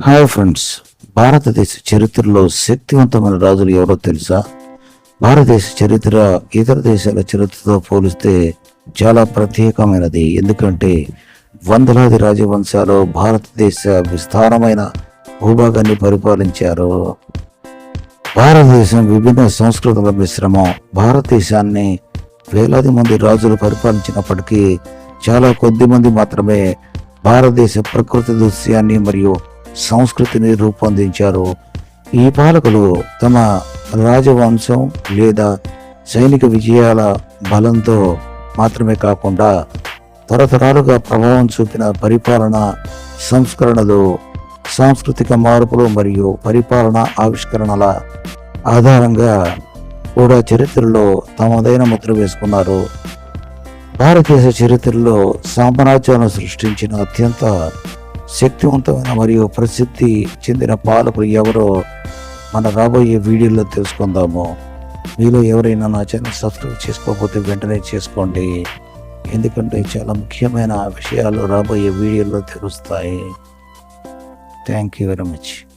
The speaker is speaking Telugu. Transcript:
హాయ్ ఫ్రెండ్స్ భారతదేశ చరిత్రలో శక్తివంతమైన రాజులు ఎవరో తెలుసా? భారతదేశ చరిత్ర ఇతర దేశాల చరిత్రతో పోలిస్తే చాలా ప్రత్యేకమైనది. ఎందుకంటే వందలాది రాజవంశాలు భారతదేశ విస్తారమైన భూభాగాన్ని పరిపాలించారు. భారతదేశం విభిన్న సంస్కృతుల మిశ్రమం భారతదేశాన్ని వేలాది మంది రాజులు పరిపాలించినప్పటికీ చాలా కొద్ది మంది మాత్రమే భారతదేశ ప్రకృతి దృశ్యాన్ని మరియు సంస్కృతిని రూపొందించారు. ఈ పాలకులు తమ రాజవంశం లేదా సైనిక విజయాల బలంతో మాత్రమే కాకుండా తరతరాలుగా ప్రభావం చూపిన పరిపాలన సంస్కరణలు సాంస్కృతిక మార్పులు మరియు పరిపాలన ఆవిష్కరణల ఆధారంగా కూడా చరిత్రలో తమదైన ముద్ర వేసుకున్నారు. భారతదేశ చరిత్రలో సామ్రాజ్యాలను సృష్టించిన అత్యంత శక్తివంతమైన మరియు ప్రసిద్ధి చెందిన పాలకులు ఎవరో మన రాబోయే వీడియోలో తెలుసుకుందాము. మీలో ఎవరైనా నా ఛానల్ సబ్స్క్రైబ్ చేసుకోకపోతే వెంటనే చేసుకోండి. ఎందుకంటే చాలా ముఖ్యమైన విషయాలు రాబోయే వీడియోలో తెలుస్తాయి. Thank you very much